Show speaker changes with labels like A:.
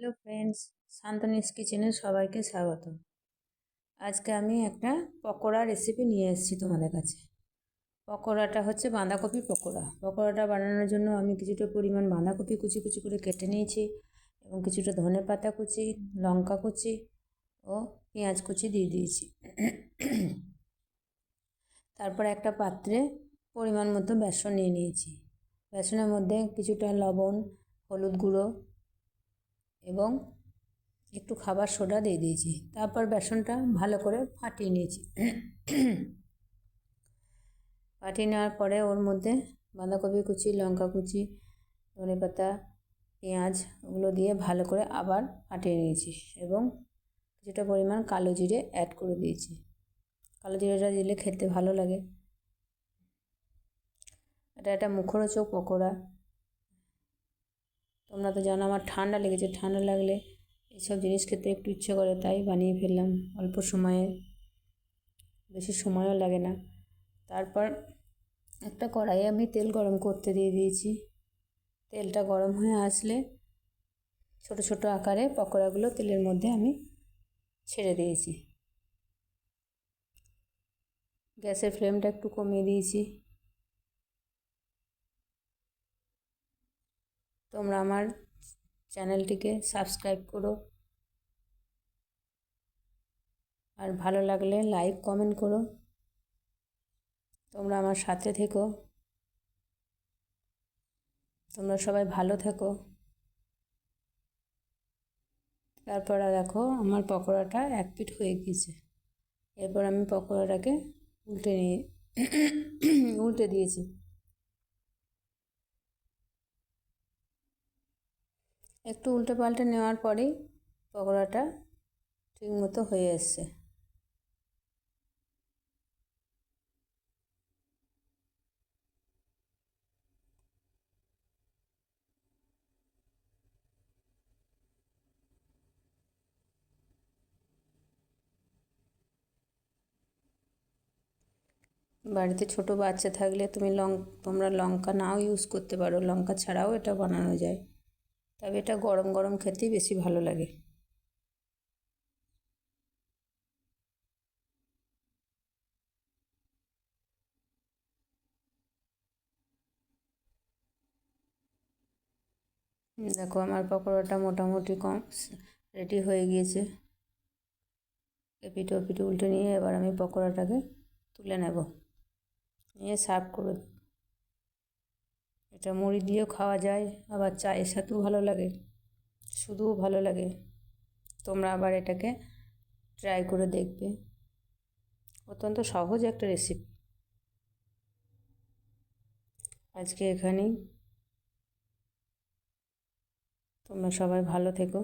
A: Hello friends শান্তনিস কিচেনে সবাইকে স্বাগত আজকে আমি একটা পকোড়া রেসিপি নিয়ে এসেছি তোমাদের কাছে। পকোড়াটা হচ্ছে বাঁধাকপি পকোড়া। পকোড়াটা বানানোর জন্য আমি কিছুটা পরিমাণ বাঁধাকপি কুচি কুচি করে কেটে নিয়েছি এবং কিছুটা ধনে পাতা কুচি, লঙ্কা কুচি ও পেঁয়াজ কুচি দিয়ে দিয়েছি। তারপর একটা পাত্রে পরিমাণ মতো বেসন নিয়ে নিয়েছি। বেসনের মধ্যে কিছুটা লবণ, হলুদ গুঁড়ো এবং একটু খাবার সোডা দিয়ে দিয়েছি। তারপর বেসনটা ভালো করে ফাটিয়ে নিয়েছি। ফাটিয়ে নেওয়ার পরে ওর মধ্যে বাঁধাকপি কুচি, লঙ্কা কুচি, ধনে পাতা, পেঁয়াজ ওগুলো দিয়ে ভালো করে আবার ফাটিয়ে নিয়েছি এবং কিছুটা পরিমাণ কালো জিরে অ্যাড করে দিয়েছি। কালো জিরেটা দিলে খেতে ভালো লাগে। এটা একটা মুখরোচক পকোড়া। তোমরা তো জানো আমার ঠান্ডা লেগেছে, ঠান্ডা লাগলে এইসব জিনিস খেতে একটু ইচ্ছে করে, তাই বানিয়ে ফেললাম। অল্প সময়ে, বেশি সময়ও লাগে না। তারপর একটা কড়াইয়ে আমি তেল গরম করতে দিয়ে দিয়েছি। তেলটা গরম হয়ে আসলে ছোট ছোট আকারে পকোড়াগুলো তেলের মধ্যে আমি ছেড়ে দিয়েছি। গ্যাসের ফ্লেমটা একটু কমিয়ে দিয়েছি। তোমরা আমার চ্যানেলটিকে সাবস্ক্রাইব করো। আর ভালো লাগলে লাইক, কমেন্ট করো। তোমরা আমার সাথে থেকো। তোমরা সবাই ভালো থেকো। তারপর দেখো আমার পকোড়াটা এক পিঠ হয়ে গিয়েছে। এরপর আমি পকোড়াটাকে উল্টে নিয়ে উল্টে দিয়েছি। একটু উল্টে পাল্টে নেওয়ার পরেই পকোড়াটা ঠিক মতো হয়ে এসছে। বাড়িতে ছোট বাচ্চা থাকলে তুমি লং তোমরা লঙ্কা নাও ইউজ করতে পারো। লঙ্কা ছাড়াও এটা বানানো যায়। তবে এটা গরম গরম খেতেই বেশি ভালো লাগে। দেখো আমার পকোড়াটা মোটামুটি কম রেডি হয়ে গিয়েছে। এপিটো ওপিটো উল্টে নিয়ে এবার আমি পকোড়াটাকে তুলে নেব। নিয়ে সার্ভ করে এটা মুড়ি দিয়েও খাওয়া যায়, আবার চায়ের সাথেও ভালো লাগে, শুধুও ভালো লাগে। তোমরা আবার এটাকে ট্রাই করে দেখবে। অত্যন্ত সহজ একটা রেসিপি আজকে এখানেই। তোমরা সবাই ভালো থেকো।